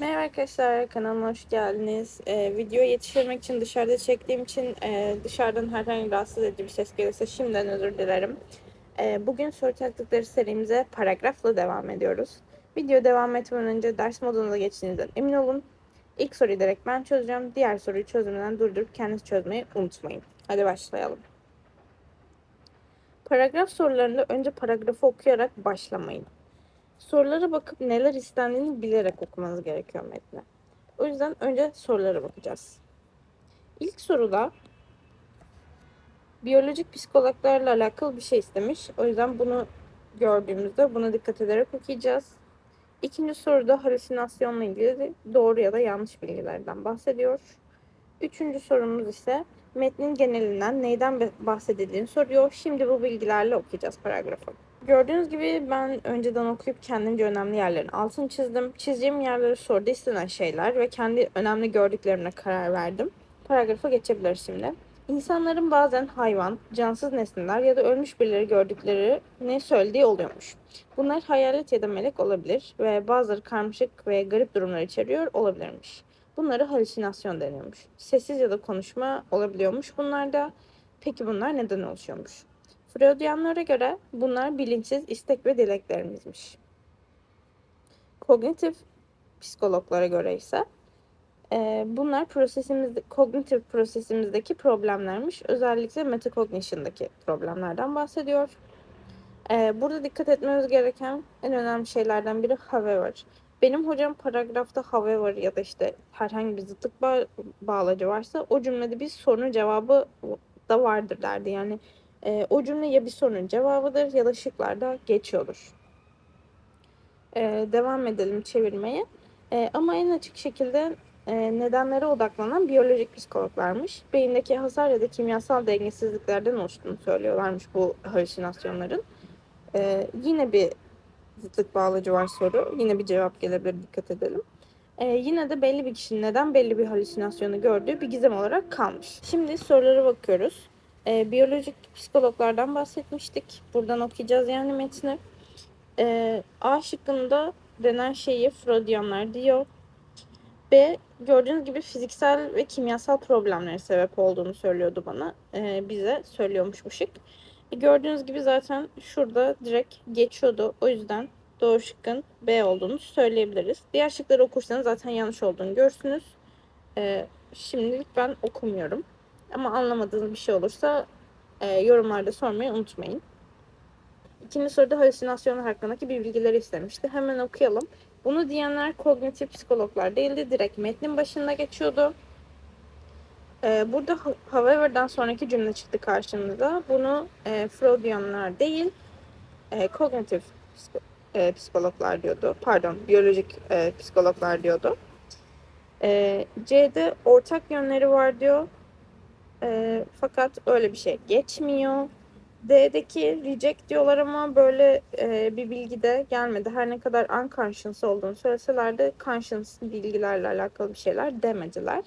Merhaba arkadaşlar, kanalıma hoş geldiniz. Ee, video yetiştirmek için dışarıda çektiğim için e, dışarıdan herhangi rahatsız edici bir ses gelirse şimdiden özür dilerim. Ee, bugün soru taktıkları serimize paragrafla devam ediyoruz. Video devam etmeden önce ders moduna geçtiğinizden emin olun. İlk soruyu direkt ben çözeceğim. Diğer soruyu çözümden durdurup kendiniz çözmeyi unutmayın. Hadi başlayalım. Paragraf sorularında önce paragrafı okuyarak başlamayın sorulara bakıp neler istendiğini bilerek okumanız gerekiyor metne. O yüzden önce sorulara bakacağız. İlk soruda biyolojik psikologlarla alakalı bir şey istemiş. O yüzden bunu gördüğümüzde buna dikkat ederek okuyacağız. İkinci soruda halüsinasyonla ilgili doğru ya da yanlış bilgilerden bahsediyor. Üçüncü sorumuz ise metnin genelinden neyden bahsedildiğini soruyor. Şimdi bu bilgilerle okuyacağız paragrafı. Gördüğünüz gibi ben önceden okuyup kendimce önemli yerlerin altını çizdim. Çizeceğim yerleri soruda istenen şeyler ve kendi önemli gördüklerimle karar verdim. Paragrafa geçebiliriz şimdi. İnsanların bazen hayvan, cansız nesneler ya da ölmüş birileri gördükleri ne söylediği oluyormuş. Bunlar hayalet ya da melek olabilir ve bazıları karmaşık ve garip durumlar içeriyor olabilirmiş. Bunlara halüsinasyon deniyormuş. Sessiz ya da konuşma olabiliyormuş bunlarda. Peki bunlar neden oluşuyormuş? Freudianlara göre bunlar bilinçsiz istek ve dileklerimizmiş. Kognitif psikologlara göre ise e, bunlar prosesimizde, kognitif prosesimizdeki problemlermiş. Özellikle metacognition'daki problemlerden bahsediyor. E, burada dikkat etmemiz gereken en önemli şeylerden biri however. Benim hocam paragrafta however ya da işte herhangi bir zıtlık bağ bağlacı varsa o cümlede bir sorunun cevabı da vardır derdi. Yani e, o cümle ya bir sorunun cevabıdır ya da şıklarda geçiyordur. E, devam edelim çevirmeye. E, ama en açık şekilde e, nedenlere odaklanan biyolojik psikologlarmış. Beyindeki hasar ya da kimyasal dengesizliklerden oluştuğunu söylüyorlarmış bu halüsinasyonların. E, yine bir zıtlık bağlacı var soru. Yine bir cevap gelebilir dikkat edelim. Ee, yine de belli bir kişinin neden belli bir halüsinasyonu gördüğü bir gizem olarak kalmış. Şimdi sorulara bakıyoruz. E, biyolojik psikologlardan bahsetmiştik. Buradan okuyacağız yani metni. E, A şıkkında denen şeyi Freudianlar diyor. B gördüğünüz gibi fiziksel ve kimyasal problemlere sebep olduğunu söylüyordu bana. E, bize söylüyormuş bu şık. E, gördüğünüz gibi zaten şurada direkt geçiyordu. O yüzden doğru şıkkın B olduğunu söyleyebiliriz. Diğer şıkları okursanız zaten yanlış olduğunu görürsünüz. E, şimdilik ben okumuyorum. Ama anlamadığınız bir şey olursa e, yorumlarda sormayı unutmayın. İkinci soruda halüsinasyonlar hakkındaki bir bilgileri istemişti. Hemen okuyalım. Bunu diyenler kognitif psikologlar değildi. Direkt metnin başında geçiyordu. Ee, burada however'dan sonraki cümle çıktı karşımıza. Bunu e, Freudianlar değil, e, kognitif e, psikologlar diyordu. Pardon, biyolojik e, psikologlar diyordu. E, C'de ortak yönleri var diyor. E, fakat öyle bir şey geçmiyor. D'deki reject diyorlar ama böyle e, bir bilgi de gelmedi. Her ne kadar unconscious olduğunu söyleseler de conscious bilgilerle alakalı bir şeyler demediler.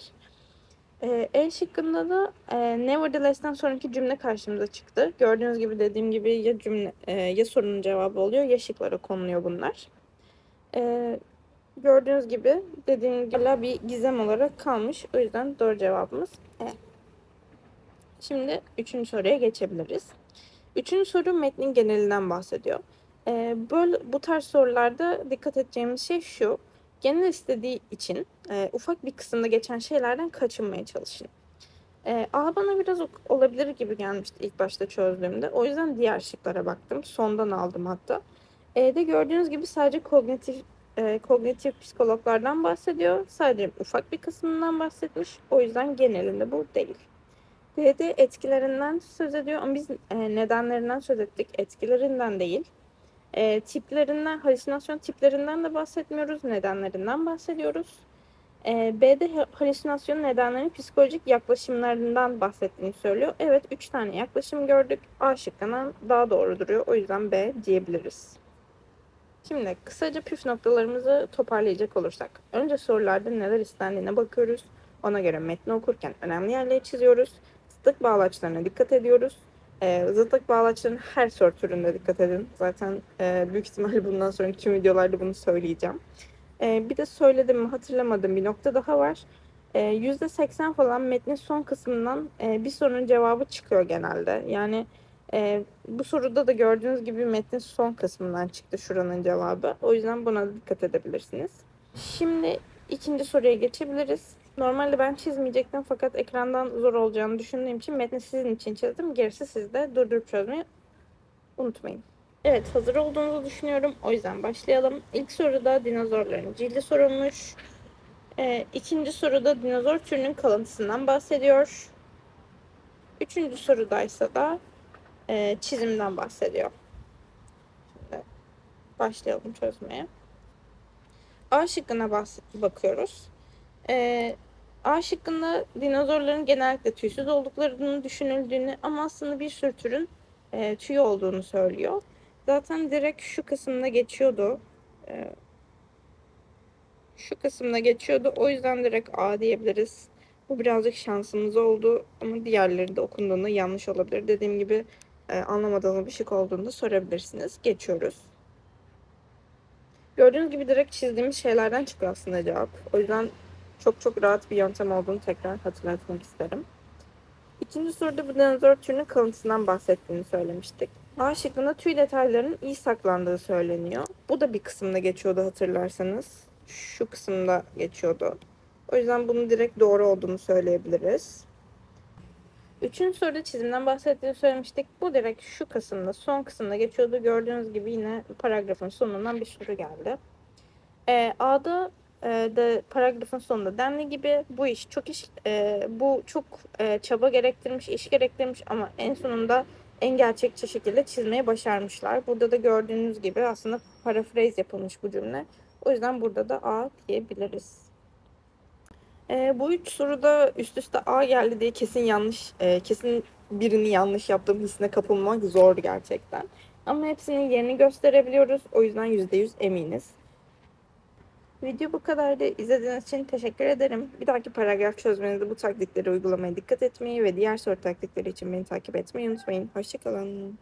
E, e şıkkında da e, nevertheless'ten sonraki cümle karşımıza çıktı. Gördüğünüz gibi dediğim gibi ya cümle e, ya sorunun cevabı oluyor ya şıklara konuluyor bunlar. E, gördüğünüz gibi dediğim gibi bir gizem olarak kalmış. O yüzden doğru cevabımız E. Şimdi üçüncü soruya geçebiliriz. Üçüncü soru metnin genelinden bahsediyor. Ee, böyle bu tarz sorularda dikkat edeceğimiz şey şu. Genel istediği için e, ufak bir kısımda geçen şeylerden kaçınmaya çalışın. E, A bana biraz olabilir gibi gelmişti ilk başta çözdüğümde. O yüzden diğer şıklara baktım. Sondan aldım hatta. E'de gördüğünüz gibi sadece kognitif e, kognitif psikologlardan bahsediyor. Sadece ufak bir kısmından bahsetmiş. O yüzden genelinde bu değil. D'de etkilerinden söz ediyor ama biz e, nedenlerinden söz ettik. Etkilerinden değil. E, tiplerinden, halüsinasyon tiplerinden de bahsetmiyoruz. Nedenlerinden bahsediyoruz. E, B'de halüsinasyon nedenlerinin psikolojik yaklaşımlarından bahsettiğini söylüyor. Evet 3 tane yaklaşım gördük. A şıkkından daha doğru duruyor. O yüzden B diyebiliriz. Şimdi kısaca püf noktalarımızı toparlayacak olursak. Önce sorularda neler istendiğine bakıyoruz. Ona göre metni okurken önemli yerleri çiziyoruz zıtlık bağlaçlarına dikkat ediyoruz. E, zıtlık bağlaçlarının her soru türünde dikkat edin. Zaten e, büyük ihtimalle bundan sonra tüm videolarda bunu söyleyeceğim. Ee, bir de söyledim mi hatırlamadığım bir nokta daha var. Ee, %80 falan metnin son kısmından e, bir sorunun cevabı çıkıyor genelde. Yani e, bu soruda da gördüğünüz gibi metnin son kısmından çıktı şuranın cevabı. O yüzden buna da dikkat edebilirsiniz. Şimdi ikinci soruya geçebiliriz. Normalde ben çizmeyecektim fakat ekrandan zor olacağını düşündüğüm için metni sizin için çizdim. Gerisi sizde durdurup çözmeyi unutmayın. Evet hazır olduğunuzu düşünüyorum. O yüzden başlayalım. İlk soruda dinozorların cildi sorulmuş. Ee, ikinci soruda dinozor türünün kalıntısından bahsediyor. Üçüncü sorudaysa da e, çizimden bahsediyor. Şimdi başlayalım çözmeye. A şıkkına bakıyoruz. Ee, A şıkkında dinozorların genellikle tüysüz olduklarını düşünüldüğünü ama aslında bir sürü türün e, tüy olduğunu söylüyor. Zaten direkt şu kısımda geçiyordu. Ee, şu kısımda geçiyordu. O yüzden direkt A diyebiliriz. Bu birazcık şansımız oldu ama diğerleri de okunduğunda yanlış olabilir. Dediğim gibi e, anlamadığınız bir şık olduğunda sorabilirsiniz. Geçiyoruz. Gördüğünüz gibi direkt çizdiğimiz şeylerden çıkıyor aslında cevap. O yüzden çok çok rahat bir yöntem olduğunu tekrar hatırlatmak isterim. İkinci soruda bu dinozor türünün kalıntısından bahsettiğini söylemiştik. A şıkkında tüy detaylarının iyi saklandığı söyleniyor. Bu da bir kısımda geçiyordu hatırlarsanız. Şu kısımda geçiyordu. O yüzden bunun direkt doğru olduğunu söyleyebiliriz. Üçüncü soruda çizimden bahsettiğini söylemiştik. Bu direkt şu kısımda, son kısımda geçiyordu. Gördüğünüz gibi yine paragrafın sonundan bir soru geldi. Ee, A'da e, de paragrafın sonunda dendiği gibi bu iş çok iş, e, bu çok e, çaba gerektirmiş, iş gerektirmiş ama en sonunda en gerçekçi şekilde çizmeyi başarmışlar. Burada da gördüğünüz gibi aslında paraphrase yapılmış bu cümle. O yüzden burada da A diyebiliriz. E, bu üç soruda üst üste A geldi diye kesin yanlış, e, kesin birini yanlış yaptığım hissine kapılmak zor gerçekten. Ama hepsinin yerini gösterebiliyoruz. O yüzden %100 eminiz. Video bu kadardı. İzlediğiniz için teşekkür ederim. Bir dahaki paragraf çözmenizde bu taktikleri uygulamaya dikkat etmeyi ve diğer soru taktikleri için beni takip etmeyi unutmayın. Hoşçakalın.